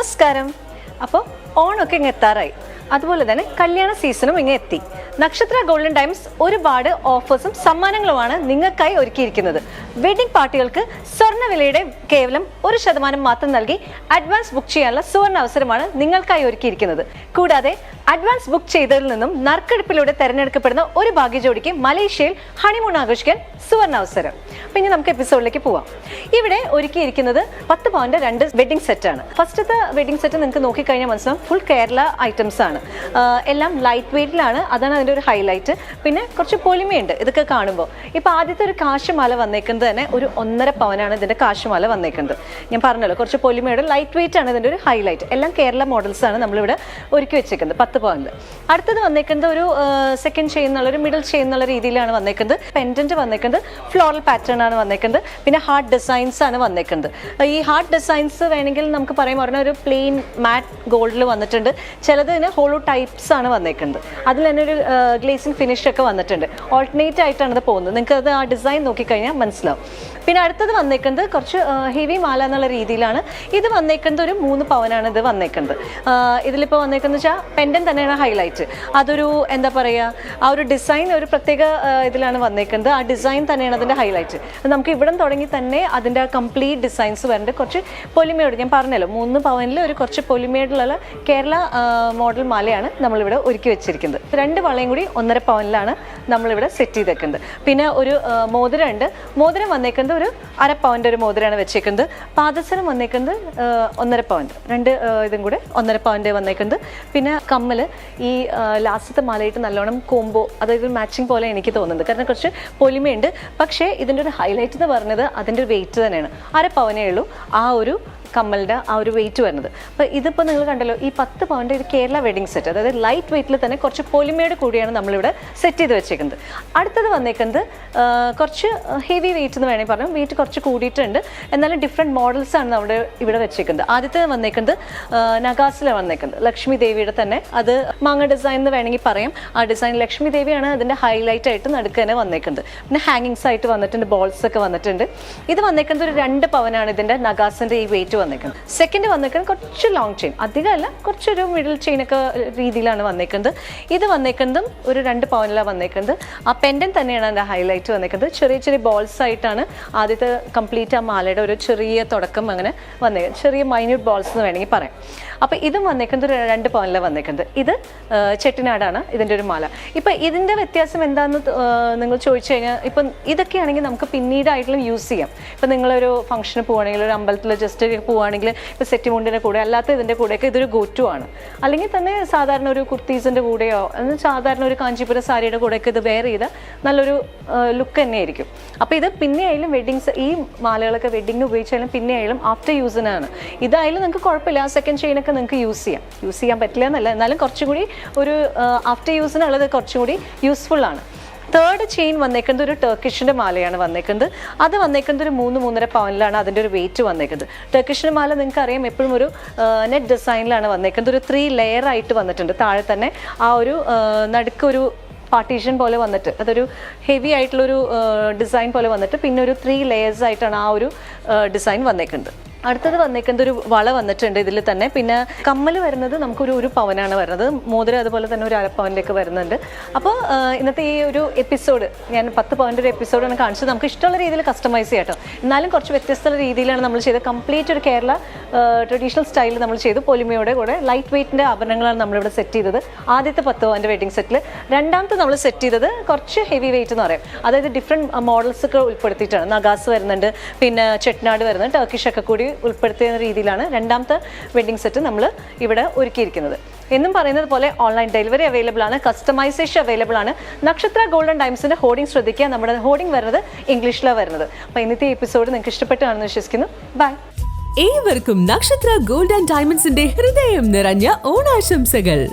നമസ്കാരം. അപ്പോൾ ഓണമൊക്കെ ഇങ്ങ് എത്താറായി. അതുപോലെ തന്നെ കല്യാണ സീസണും ഇങ്ങ് എത്തി. നക്ഷത്ര ഗോൾഡൻ ടൈംസ് ഒരുപാട് ഓഫേഴ്സും സമ്മാനങ്ങളുമാണ് നിങ്ങൾക്കായി ഒരുക്കിയിരിക്കുന്നത്. വെഡിംഗ് പാർട്ടികൾക്ക് സ്വർണ വിലയുടെ കേവലം ഒരു ശതമാനം മാത്രം നൽകി അഡ്വാൻസ് ബുക്ക് ചെയ്യാനുള്ള സുവർണ അവസരമാണ് നിങ്ങൾക്കായി ഒരുക്കിയിരിക്കുന്നത്. കൂടാതെ അഡ്വാൻസ് ബുക്ക് ചെയ്തതിൽ നിന്നും നറുക്കെടുപ്പിലൂടെ തെരഞ്ഞെടുക്കപ്പെടുന്ന ഒരു ഭാഗ്യജോഡിക്ക് മലേഷ്യയിൽ ഹണിമൂൺ ആഘോഷിക്കാൻ സുവർണ അവസരം അപ്പൊ ഇനി നമുക്ക് എപ്പിസോഡിലേക്ക് പോവാം. ഇവിടെ ഒരുക്കിയിരിക്കുന്നത് പത്ത് പവന്റെ രണ്ട് വെഡിങ് സെറ്റാണ് ഫസ്റ്റത്തെ വെഡിങ് സെറ്റ് നിങ്ങൾക്ക് നോക്കിക്കഴിഞ്ഞാൽ മനസ്സിലാവും ഫുൾ കേരള ഐറ്റംസ് ആണ്. എല്ലാം ലൈറ്റ് വെയിറ്റിലാണ് അതാണ് അതിന്റെ ഒരു ഹൈലൈറ്റ് പിന്നെ കുറച്ച് പൊലിമയുണ്ട് ഇതൊക്കെ കാണുമ്പോൾ. ഇപ്പോൾ ആദ്യത്തെ ഒരു കാശുമാല വന്നേക്കുന്നത് തന്നെ ഒരു ഒന്നര പവനാണ് ഇതിന്റെ കാശുമാല വന്നേക്കുന്നത്. ഞാൻ പറഞ്ഞല്ലോ കുറച്ച് പൊലിമയുടെ ലൈറ്റ് വെയിറ്റ് ആണ് ഇതിന്റെ ഒരു ഹൈലൈറ്റ് എല്ലാം കേരള മോഡൽസ് ആണ് നമ്മളിവിടെ ഒരുക്കി വെച്ചേക്കുന്നത്. പത്ത് പവനിൽ അടുത്തത് വന്നേക്കുന്നത് ഒരു സെക്കൻഡ് ചെയിൻ എന്നുള്ള ഒരു മിഡിൽ ചെയിൻ എന്നുള്ള രീതിയിലാണ് വന്നേക്കുന്നത്. പെൻഡന്റ് വന്നേക്കുന്നത് ഫ്ലോറൽ പാറ്റേൺ ആണ് വന്നേക്കുന്നത്. പിന്നെ ഹാർട്ട് ഡിസൈൻസ് ആണ് വന്നേക്കുന്നത്. ഈ ഹാർട്ട് ഡിസൈൻസ് വേണമെങ്കിൽ നമുക്ക് പറയാൻ പറഞ്ഞ ഒരു പ്ലെയിൻ മാറ്റ് ഗോൾഡിൽ വന്നിട്ടുണ്ട്. ചിലത് ഇതിന് ഹോളോ ടൈപ്സ് ആണ് വന്നേക്കുന്നത്. അതിൽ തന്നെ ഒരു ഗ്ലേസിംഗ് ഫിനിഷ് ഒക്കെ വന്നിട്ടുണ്ട്. ഓൾട്ടർനേറ്റ് ആയിട്ടാണ് ഇത് പോകുന്നത്. നിങ്ങൾക്ക് അത് ആ ഡിസൈൻ നോക്കിക്കഴിഞ്ഞാൽ മനസ്സിലാവും. പിന്നെ അടുത്തത് വന്നേക്കുന്നത് കുറച്ച് ഹെവി മാല എന്നുള്ള രീതിയിലാണ്. ഇത് വന്നേക്കുന്നത് ഒരു മൂന്ന് പവനാണ് ഇത് വന്നേക്കുന്നത്. ഇതിലിപ്പോൾ വന്നേക്കുന്നത് വെച്ചാൽ പെൻഡൻ തന്നെയാണ് ഹൈലൈറ്റ് അതൊരു എന്താ പറയുക ആ ഒരു ഡിസൈൻ ഒരു പ്രത്യേക ഇതിലാണ് വന്നേക്കുന്നത്. ആ ഡിസൈൻ തന്നെയാണ് അതിന്റെ ഹൈലൈറ്റ് നമുക്ക് ഇവിടെ തുടങ്ങി തന്നെ അതിന്റെ കംപ്ലീറ്റ് ഡിസൈൻസ് വരേണ്ട കുറച്ച് പൊലിമയോട് ഞാൻ പറഞ്ഞല്ലോ മൂന്ന് പവനിൽ ഒരു കുറച്ച് പൊലിമയോടുള്ള കേരള മോഡൽ മാലയാണ് നമ്മളിവിടെ ഒരുക്കി വെച്ചിരിക്കുന്നത്. രണ്ട് വളയും കൂടി ഒന്നര പവനിലാണ് നമ്മളിവിടെ സെറ്റ് ചെയ്തേക്കുന്നത്. പിന്നെ ഒരു മോതിരം ഉണ്ട് മോതിരം വന്നേക്കുന്നത് ഒരു അര പവന്റെ ഒരു മോതിരമാണ് വെച്ചേക്കുന്നത്. പാദസരം വന്നേക്കുന്നത് ഒന്നര പവന്റെ രണ്ട് ഇതും കൂടെ ഒന്നര പവന്റെ വന്നേക്കുന്നത്. പിന്നെ കമ്മൽ ഈ ലാസ്റ്റത്തെ മാലയിട്ട് നല്ലോണം കോംബോ അതായത് മാച്ചിങ് പോലെ എനിക്ക് തോന്നുന്നത് കാരണം കുറച്ച് പൊലിമയുണ്ട്. പക്ഷേ ഇതിന്റെ ഒരു ഹൈലൈറ്റ് എന്ന് പറഞ്ഞത് അതിന്റെ ഒരു വെയിറ്റ് തന്നെയാണ്. അര പവനേ ഉള്ളൂ. ആ ഒരു കമ്മലിന്റെ ആ ഒരു വെയിറ്റ് വരുന്നത്. അപ്പോൾ ഇതിപ്പോൾ നിങ്ങൾ കണ്ടല്ലോ ഈ പത്ത് പവന്റെ ഒരു കേരള വെഡിങ് സെറ്റ് അതായത് ലൈറ്റ് വെയിറ്റിൽ തന്നെ കുറച്ച് പൊലിമയോട് കൂടിയാണ് നമ്മളിവിടെ സെറ്റ് ചെയ്ത് വെച്ചേക്കുന്നത്. അടുത്തത് വന്നേക്കുന്നത് കുറച്ച് ഹെവി വെയിറ്റ് എന്ന് വേണമെങ്കിൽ പറയാം വെയിറ്റ് കുറച്ച് കൂടിയിട്ടുണ്ട്. എന്നാലും ഡിഫറെന്റ് മോഡൽസാണ് നമ്മുടെ ഇവിടെ വെച്ചേക്കുന്നത്. ആദ്യത്തെ വന്നേക്കുന്നത് നഗാസിലാണ് വന്നേക്കുന്നത് ലക്ഷ്മി ദേവിയുടെ തന്നെ. അത് മാങ്ങ ഡിസൈൻ എന്ന് വേണമെങ്കിൽ പറയാം. ആ ഡിസൈൻ ലക്ഷ്മി ദേവിയാണ് അതിന്റെ ഹൈലൈറ്റ് ആയിട്ട് നടുക്ക് തന്നെ വന്നേക്കുന്നത്. പിന്നെ ഹാങ്ങിങ്സ് ആയിട്ട് വന്നിട്ടുണ്ട് ബോൾസ് ഒക്കെ വന്നിട്ടുണ്ട്. ഇത് വന്നേക്കുന്നത് ഒരു രണ്ട് പവനാണ് ഇതിന്റെ നഗാസിന്റെ ഈ വെയിറ്റ് വന്നേക്കുന്നത്. സെക്കൻഡ് വന്നേക്കുന്നത് കുറച്ച് ലോങ് ചെയിൻ അധികമല്ല കുറച്ചൊരു മിഡിൽ ചെയിൻ ഒക്കെ രീതിയിലാണ് വന്നേക്കുന്നത്. ഇത് വന്നേക്കുന്നതും ഒരു രണ്ട് പവനിലാണ് വന്നേക്കുന്നത്. ആ പെൻഡൻ തന്നെയാണ് അതിന്റെ ഹൈലൈറ്റ് വന്നേക്കുന്നത്. ചെറിയ ചെറിയ ബോൾസ് ആയിട്ടാണ് ആദ്യത്തെ കംപ്ലീറ്റ് ആ മാലയുടെ ഒരു ചെറിയ തുടക്കം അങ്ങനെ വന്നേക്കുന്നത്. ചെറിയ മൈന്യൂട്ട് ബോൾസ് എന്ന് വേണമെങ്കിൽ പറയാം. അപ്പോൾ ഇതും വന്നേക്കുന്നത് രണ്ട് പവനിലാണ് വന്നേക്കുന്നത്. ഇത് ചെട്ടിനാടാണ് ഇതിന്റെ ഒരു മാല. ഇപ്പം ഇതിന്റെ വ്യത്യാസം എന്താണെന്ന് നിങ്ങൾ ചോദിച്ചു കഴിഞ്ഞാൽ ഇപ്പം ഇതൊക്കെയാണെങ്കിൽ നമുക്ക് പിന്നീടായിട്ടും യൂസ് ചെയ്യാം. ഇപ്പം നിങ്ങളൊരു ഫംഗ്ഷന് പോവുകയാണെങ്കിൽ ഒരു അമ്പലത്തിൽ ജസ്റ്റ് പോവുകയാണെങ്കിൽ ഇപ്പോൾ സെറ്റ് മുണ്ടിന്റെ കൂടെ അല്ലാത്ത ഇതിന്റെ കൂടെയൊക്കെ ഇതൊരു ഗോറ്റു ആണ് അല്ലെങ്കിൽ തന്നെ സാധാരണ ഒരു കുർത്തീസിന്റെ കൂടെയോ സാധാരണ ഒരു കാഞ്ചീപുരം സാരിയുടെ കൂടെയൊക്കെ ഇത് വെയർ ചെയ്ത നല്ലൊരു ലുക്ക് തന്നെ ആയിരിക്കും അപ്പോൾ ഇത് പിന്നെ ആയാലും വെഡിങ്സ് ഈ മാലകളൊക്കെ വെഡ്ഡിങ്ങിന് ഉപയോഗിച്ചാലും പിന്നെ ആയാലും ആഫ്റ്റർ യൂസിനാണ് ഇതായാലും നിങ്ങൾക്ക് കുഴപ്പമില്ല ആ സെക്കൻഡ് ചെയിനൊക്കെ നിങ്ങൾക്ക് യൂസ് ചെയ്യാം. യൂസ് ചെയ്യാൻ പറ്റില്ല എന്നല്ല എന്നാലും കുറച്ചും കൂടി ഒരു ആഫ്റ്റർ യൂസിനുള്ളത് കുറച്ചും കൂടി യൂസ്ഫുൾ ആണ്. തേർഡ് ചെയിൻ വന്നേക്കുന്നത് ഒരു ടർക്കിഷിന്റെ മാലയാണ് വന്നേക്കുന്നത്. അത് വന്നേക്കുന്നത് ഒരു മൂന്ന് മൂന്നര പവനിലാണ് അതിന്റെ ഒരു വെയിറ്റ് വന്നേക്കുന്നത്. ടർക്കിഷിന്റെ മാല നിങ്ങൾക്ക് അറിയാം എപ്പോഴും ഒരു നെറ്റ് ഡിസൈനിലാണ് വന്നേക്കുന്നത്. ഒരു ത്രീ ലെയർ ആയിട്ട് വന്നിട്ടുണ്ട്. താഴെ തന്നെ ആ ഒരു നടുക്കൊരു പാർട്ടീഷൻ പോലെ വന്നിട്ട് അതൊരു ഹെവി ആയിട്ടുള്ളൊരു ഡിസൈൻ പോലെ വന്നിട്ട് പിന്നെ ഒരു ത്രീ ലെയേഴ്സ് ആയിട്ടാണ് ആ ഒരു ഡിസൈൻ വന്നേക്കുന്നത്. അടുത്തത് വന്നേക്കുന്നത് ഒരു വള വന്നിട്ടുണ്ട് ഇതിൽ തന്നെ. പിന്നെ കമ്മൽ വരുന്നത് നമുക്കൊരു ഒരു പവനാണ് വരുന്നത്. മോതിരം അതുപോലെ തന്നെ ഒരു അരപ്പവനിലേക്ക് വരുന്നുണ്ട്. അപ്പോൾ ഇന്നത്തെ ഈ ഒരു എപ്പിസോഡ് ഞാൻ പത്ത് പവന്റെ ഒരു എപ്പിസോഡാണ് കാണിച്ചത്. നമുക്ക് ഇഷ്ടമുള്ള രീതിയിൽ കസ്റ്റമൈസ് ചെയ്യാം കേട്ടോ. എന്നാലും കുറച്ച് വ്യത്യസ്ത രീതിയിലാണ് നമ്മൾ ചെയ്തത്. കംപ്ലീറ്റ് ഒരു കേരള ട്രഡീഷണൽ സ്റ്റൈലിൽ നമ്മൾ ചെയ്തു. പൊലിമയോടെ കൂടെ ലൈറ്റ് വെയ്റ്റിന്റെ ആഭരണങ്ങളാണ് നമ്മളിവിടെ സെറ്റ് ചെയ്തത്. ആദ്യത്തെ പത്ത് പവന്റെ വെഡിങ് സെറ്റിൽ രണ്ടാമത്തെ നമ്മൾ സെറ്റ് ചെയ്തത് കുറച്ച് ഹെവി വെയിറ്റ് എന്ന് പറയും. അതായത് ഡിഫറെന്റ് മോഡൽസ് ഒക്കെ ഉൾപ്പെടുത്തിയിട്ടാണ്. നഗാസ് വരുന്നുണ്ട്. പിന്നെ ചെട്നാട് വരുന്നുണ്ട്. ടർക്കിഷ് ഒക്കെ കൂടി ഉൾപ്പെടുത്തിയ രീതിയിലാണ് രണ്ടാമത്തെ വെഡിങ് സെറ്റ് നമ്മൾ ഇവിടെ ഒരുക്കിയിരിക്കുന്നത്. എന്നും പറയുന്നത് പോലെ ഓൺലൈൻ ഡെലിവറി അവൈലബിൾ ആണ് കസ്റ്റമൈസേഷൻ അവൈലബിൾ ആണ്. നക്ഷത്ര ഗോൾഡൻ ടൈംസിന്റെ ഹോർഡിംഗ് ശ്രദ്ധിക്കുക. നമ്മുടെ ഹോർഡിംഗ് വരുന്നത് ഇംഗ്ലീഷിലാണ് വരുന്നത്. അപ്പോൾ ഇന്നത്തെ എപ്പിസോഡ് നിങ്ങൾക്ക് ഇഷ്ടപ്പെട്ടാണെന്ന് വിശ്വസിക്കുന്നു. ബൈ ഏവർക്കും നക്ഷത്ര ഗോൾഡ് ആൻഡ് ഡയമണ്ട്സിന്റെ ഹൃദയം നിറഞ്ഞ ഓണാശംസകൾ.